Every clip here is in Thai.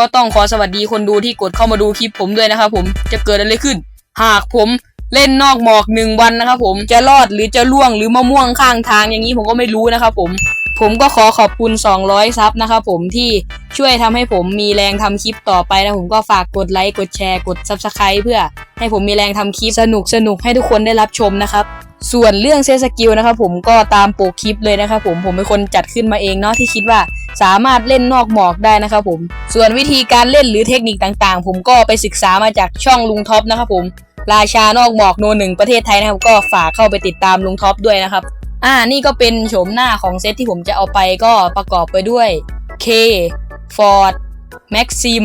ก็ต้องขอสวัสดีคนดูที่กดเข้ามาดูคลิปผมด้วยนะครับผมจะเกิดอะไรขึ้น หากผมเล่นนอกหมอกหนึ่งวันนะครับผมจะรอดหรือจะล่วงหรือมะม่วงข้างทางอย่างนี้ผมก็ไม่รู้นะครับผม ผมก็ขอขอบคุณ 200 ซับนะครับผมที่ช่วยทำให้ผมมีแรงทำคลิปต่อไปนะผมก็ฝากกดไลค์กดแชร์กด Subscribe เพื่อให้ผมมีแรงทำคลิปสนุกสนุกให้ทุกคนได้รับชมนะครับ ส่วนเรื่องเซสกิลนะครับผมก็ตามโปกคลิปเลยนะครับผมผมเป็นคนจัดขึ้นมาเองเนาะที่คิดว่า สามารถเล่นนอกหมอกได้นะครับผม ส่วนวิธีการเล่นหรือเทคนิคต่างๆ ผมก็ไปศึกษามาจากช่องลุงท็อปนะครับผมราชานอกหมอกโนหนึ่งประเทศไทยนะครับ ก็ฝากเข้าไปติดตามลุงท็อปด้วยนะครับ อ่านี่ก็เป็นโฉมหน้าของเซตที่ผมจะเอาไปก็ประกอบไปด้วย K Ford Maxim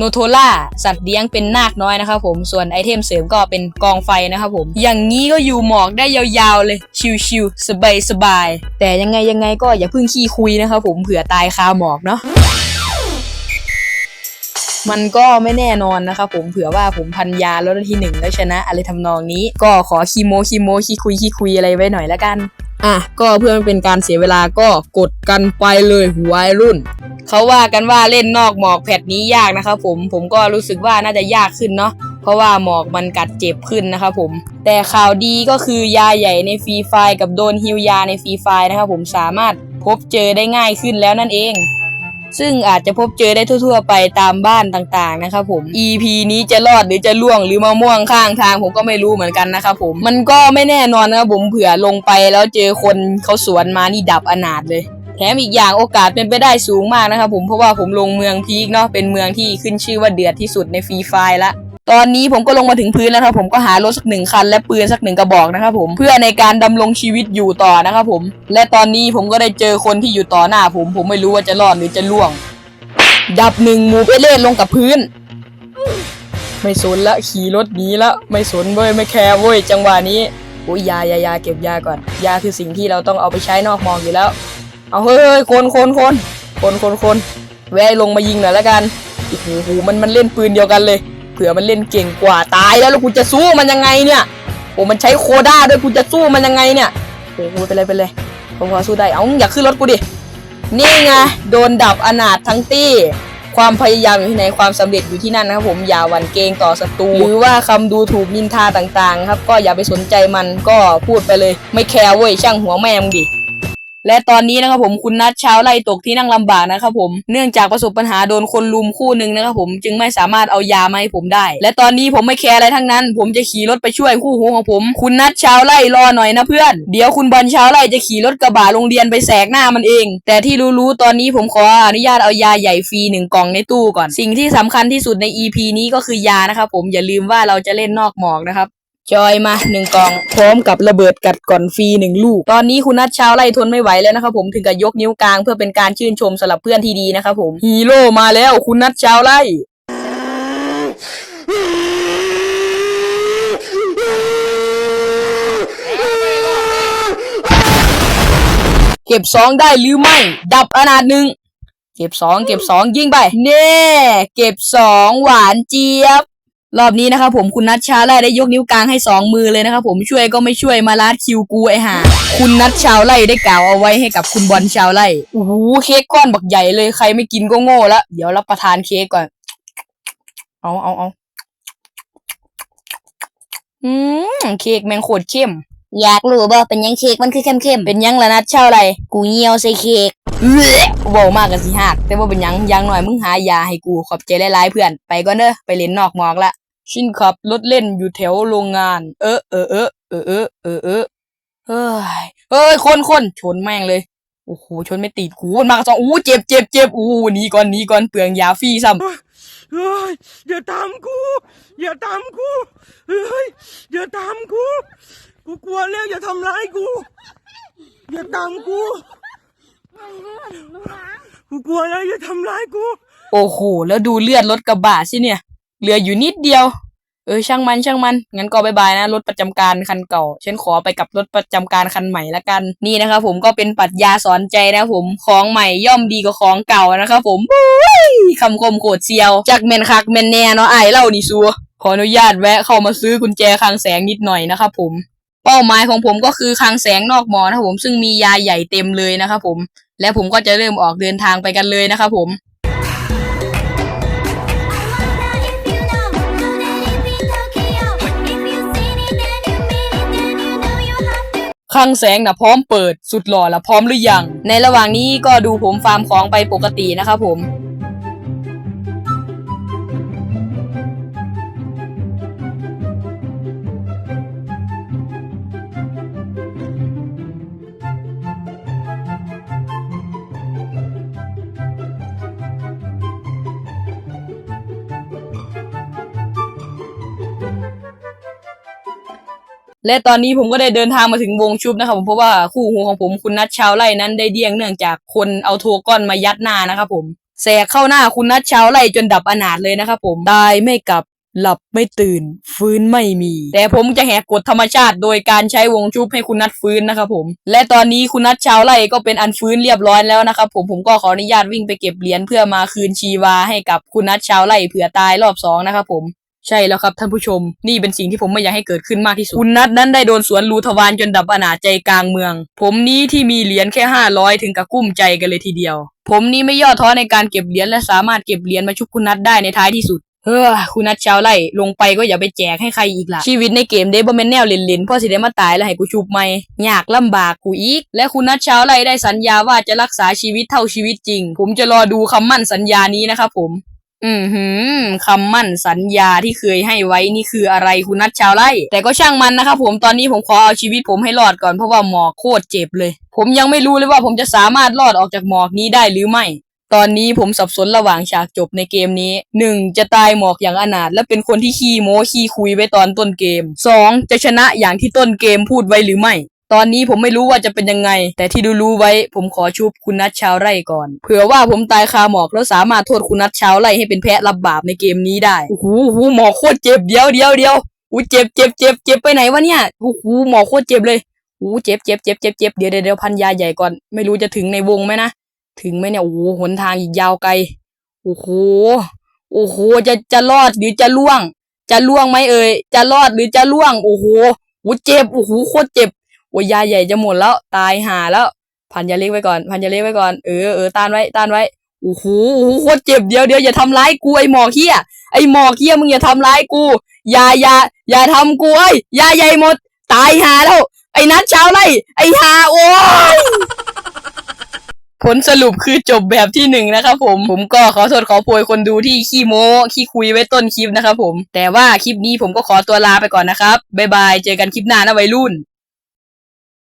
n o t o l a สัตว์เลี้ยงเป็นนาคน้อยนะครับผมส่วนไอเทมเสริมก็เป็นกองไฟนะครับผม อย่างนี้ก็อยู่หมอกได้ยาวๆเลย ชิวๆสบายๆแต่ยังไงยังไงก็อย่าเพิ่งขี้คุยนะครับผมเผื่อตายคาหมอกเนาะมันก็ไม่แน่นอนนะครับผมเผื่อว่าผมพันยาแล้วที่หนึ่งแล้วชนะอะไรทำนองนี้ ก็ขอคีโมคีโมคีคุยคีคุยอะไรไว้หน่อยละกัน อะก็เพื่อไม่เป็นการเสียเวลาก็กดกันไปเลยวัยรุ่นเขาว่ากันว่าเล่นนอกหมอกแพทนี้ยากนะครับผมผมก็รู้สึกว่าน่าจะยากขึ้นเนาะเพราะว่าหมอกมันกัดเจ็บขึ้นนะครับผม แต่ข่าวดีก็คือยาใหญ่ในฟรีไฟกับโดนฮิวยาในฟรีไฟนะครับผมสามารถพบเจอได้ง่ายขึ้นแล้วนั่นเอง ซึ่งอาจจะพบเจอได้ทั่ว ๆ ไปตามบ้านต่างๆนะครับผม EP นี้จะรอดหรือจะล่วงหรือมะม่วงข้างทางผมก็ไม่รู้เหมือนกันนะครับผมมันก็ไม่แน่นอนนะครับผมเผื่อลงไปแล้วเจอคนเขาสวนมานี่ดับอนาถเลยแถมอีกอย่างโอกาสเป็นไปได้สูงมากนะครับผมเพราะว่าผมลงเมืองพีกเนาะเป็นเมืองที่ขึ้นชื่อว่าเดือดที่สุดในฟรีไฟล์ละ ตอนนี้ผมก็ลงมาถึงพื้นแล้วครับผมก็หารถสักหนึ่งคัน และปืนสักหนึ่งกระบอกนะครับผมเพื่อในการดำรงชีวิตอยู่ต่อนะครับผม และตอนนี้ผมก็ได้เจอคนที่อยู่ต่อหน้าผม ผมไม่รู้ว่าจะรอดหรือจะล่วง ดับหนึ่งหมูไปเล่นลงกับพื้น ไม่สนละขี่รถหนีละไม่สนเว้ยไม่แคร์เว้ยจังหวะนี้โอ้ยยายายาเก็บยาก่อน ยาคือสิ่งที่เราต้องเอาไปใช้นอกมองอยู่แล้ว เอาเฮ้ยคนคนคนคนคนคนแวะลงมายิงหน่อยละกันโอ้โหมันมันเล่นปืนเดียวกันเลย ผื่อมันเล่นเก่งกว่าตายแล้วแล้วกูจะสู้มันยังไงเนี่ยโอ้มันใช้โคด้าด้วยกูจะสู้มันยังไงเนี่ยโอ้โหไปเลยไปเลยผมพอสู้ได้เอ้าอย่าขึ้นรถกูดินี่ไงโดนดับอนาถทั้งตี้ ความพยายามอยู่ที่ไหนความสำเร็จอยู่ที่นั่นนะครับผมอย่าหวั่นเกรงต่อศัตรูหรือว่าคำดูถูกนินทาต่างๆ ครับ ก็อย่าไปสนใจมันก็พูดไปเลย ไม่แคร์เว้ยช่างหัวแม่มึงดิ และตอนนี้นะครับผมคุณนัทชาวไล่ตกที่นั่งลำบากนะครับผมเนื่องจากประสบปัญหาโดนคนลุมคู่หนึ่งนะครับผมจึงไม่สามารถเอายามาให้ผมได้ และตอนนี้ผมไม่แคร์อะไรทั้งนั้น ผมจะขี่รถไปช่วยคู่หูของผม คุณนัทชาวไล่รอหน่อยนะเพื่อนเดี๋ยวคุณบอลชาวไล่จะขี่รถกระบะโรงเรียนไปแสกหน้ามันเอง แต่ที่รู้ๆตอนนี้ผมขออนุญาตเอายาใหญ่ฟรีหนึ่งกล่องในตู้ก่อน สิ่งที่สำคัญที่สุดใน EP นี้ก็คือยานะครับผมอย่าลืมว่าเราจะเล่นนอกหมอกนะครับ จอยมาหนึ่งกล่อง พร้อมกับระเบิดกัดก่อนฟรีหนึ่งลูก ตอนนี้คุณนัทชาวไล่ทนไม่ไหวแล้วนะครับผมถึงกับยกนิ้วกลางเพื่อเป็นการชื่นชมสำหรับเพื่อนที่ดีนะครับผมฮีโร่มาแล้วคุณนัทชาวไล่เก็บสองได้หรือไม่ ดับอนาถหนึ่งเก็บสองเก็บสองยิงไป เน่ เก็บสองหวานเจี๊ยบ รอบนี้นะครับผมคุณนัทชาไล่ได้ยกนิ้วกลางให้สองมือเลยนะครับผมช่วยก็ไม่ช่วยมาลาดคิวกูไอห่าคุณนัทชาวไล่ได้กล่าวเอาไว้ให้กับคุณบอลชาวไล่โอ้โหเค้กก้อนบักใหญ่เลยใครไม่กินก็โง่ละเดี๋ยวรับประทานเค้กก่อน เอาเอาเอาอืมเค้กแมงโคตรเข้ม อยากรู้บ่เป็นหยังเค้กมันคือเข้มเป็นยังละนัทชาวไล่ๆกูเหี่ยวใส่เค้กเอ้อเว้ามากกันสิหักแต่ว่าเป็นหยังอยังหน่อยมึงหายาให้กูขอบใจหลายๆเพื่อนไปก่อนเด้อไปเล่นนอกหมอกละชินขับรถเล่นอยู่แถวโรงงาน เออเออเออเออเออเออเออเฮ้ยเฮ้ยคนคนชนแม่งเลยโอ้โหชนไม่ติดกูมันมากระจองอู้เจ็บเจ็บเจ็บอู้หนีก่อนหนีก่อนเปลืองยาฟรีซ้ำเฮ้ยอย่าตามกูอย่าตามกูเฮ้ยอย่าตามกู กูกลัวแล้วอย่าทำร้ายกู อย่าตามกูกูกลัวแล้วอย่าทำร้ายกู โอ้โห แล้วดูเลือดรถกระบะสิเนี่ย เหลืออยู่นิดเดียว เออช่างมันช่างมัน งั้นก็บายบายนะรถประจำการคันเก่า ฉันขอไปกับรถประจำการคันใหม่ละกัน นี่นะครับผมก็เป็นปรัชญาสอนใจนะผม ของใหม่ย่อมดีกว่าของเก่านะครับผมโอ้ยคำคมโคตรเซียว จากแมนคักแมนแน่เนาะไอายเล่านี่ซัวขออนุญาตแวะเข้ามาซื้อกุญแจคลังแสงนิดหน่อยนะครับผม เป้าหมายของผมก็คือคลังแสงนอกหมอนะครับผมซึ่งมียาใหญ่เต็มเลยนะครับผม และผมก็จะเริ่มออกเดินทางไปกันเลยนะครับผมคลังแสงนะพร้อมเปิด สุดหล่อละพร้อมหรือยัง ในระหว่างนี้ก็ดูผมฟาร์มของไปปกตินะครับผม และตอนนี้ผมก็ได้เดินทางมาถึงวงชุบนะครับผมเพราะว่าคู่หูของผมคุณนัทชาวไร่นั้นได้เดี้ยงเนื่องจากคนเอาโทก้อนมายัดหน้านะครับผมแสกเข้าหน้าคุณนัทชาวไร่จนดับอนาถเลยนะครับผมตายไม่กลับหลับไม่ตื่น ฟื้นไม่มี แต่ผมจะแหกกฎธรรมชาติ โดยการใช้วงชุบให้คุณนัทฟื้นนะครับผม และตอนนี้คุณนัทชาวไร่ก็เป็นอันฟื้นเรียบร้อยแล้วนะครับผมผมก็ขออนุญาตวิ่งไปเก็บเหรียญเพื่อมาคืนชีวาให้กับคุณนัทชาวไร่เผื่อตายรอบสองนะครับผม ใช่แล้วครับท่านผู้ชม นี่เป็นสิ่งที่ผมไม่อยากให้เกิดขึ้นมากที่สุด คุณนัทนั้นได้โดนสวนรูทวารจนดับอนาใจกลางเมือง ผมนี้ที่มีเหรียญแค่ห้าร้อยถึงกับกุ้มใจกันเลยทีเดียว ผมนี้ไม่ย่อท้อในการเก็บเหรียญและสามารถเก็บเหรียญมาชุบคุณนัทได้ในท้ายที่สุดเฮ้อคุณนัทชาวไร่ลงไปก็อย่าไปแจกให้ใครอีกล่ะ ชีวิตในเกมเดบแมนแนวเล่นๆพ่อสิได้มาตายแล้วให้กูชุบไหมยากลำบากกูอีก และคุณนัทชาวไร่ได้สัญญาว่าจะรักษาชีวิตเท่าชีวิตจริง ผมจะรอดูคำมั่นสัญญานี้นะครับผม อืมหืมคำมั่นสัญญาที่เคยให้ไว้นี่คืออะไรคุณนัทชาวไร่ แต่ก็ช่างมันนะครับผมตอนนี้ผมขอเอาชีวิตผมให้รอดก่อนเพราะว่าหมอกโคตรเจ็บเลย ผมยังไม่รู้เลยว่าผมจะสามารถรอดออกจากหมอกนี้ได้หรือไม่ ตอนนี้ผมสับสนระหว่างฉากจบในเกมนี้หนึ่งจะตายหมอกอย่างอนาถและเป็นคนที่ขี้โม้ขี้คุยไว้ตอนต้นเกมสองจะชนะอย่างที่ต้นเกมพูดไว้หรือไม่ ตอนนี้ผมไม่รู้ว่าจะเป็นยังไง แต่ที่ดูรู้ไว้ ผมขอชุบคุณนัทชาวไร่ก่อน เผื่อว่าผมตายคาหมอกแล้วสามารถโทษคุณนัทชาวไร่ให้เป็นแพะรับบาปในเกมนี้ได้โอ้โหโอ้โหมอกโคตรเจ็บเดียวเดียวเดียวอู้เจ็บเจ็บเจ็บเจ็บไปไหนวะเนี่ยโอ้โหหมอกโคตรเจ็บเลยอู้เจ็บเจ็บเจ็บเจ็บเจ็บเดียวเดี๋ยวเดี๋ยวพันยาใหญ่ก่อน ไม่รู้จะถึงในวงไหมนะ ถึงไหมเนี่ยโอ้โหหนทางอีกยาวไกล โอ้โห โอ้โห จะจะรอดหรือจะล่วง จะล่วงไหมเอ่ย จะรอดหรือจะล่วง โอ้โหโอ้เจ็บ โอ้โห โคตรเจ็บ โอ้ยาใหญ่จะหมดแล้ว ตายห่าแล้ว พันยาเล็กไว้ก่อน พันยาเล็กไว้ก่อน เออเออต้านไว้ต้านไว้โอ้โหโอ้โหโคตรเจ็บเดียวเดียวอย่าทำร้ายกูไอหมอกเฮียไอหมอกเฮียมึงอย่าทำร้ายกูอย่าอย่าอย่าทำกูไอยาใหญ่หมด ตายห่าแล้ว ไอนัดเช้าไล่ไอห่าโอ้ยผลสรุปคือจบแบบที่หนึ่งนะครับผมผมก็ขอโทษขอโพยคนดูที่ขี้โม้ขี้คุยไว้ต้นคลิปนะครับผม แต่ว่าคลิปนี้ผมก็ขอตัวลาไปก่อนนะครับบ๊ายบายเจอกันคลิปหน้านะวัยรุ่น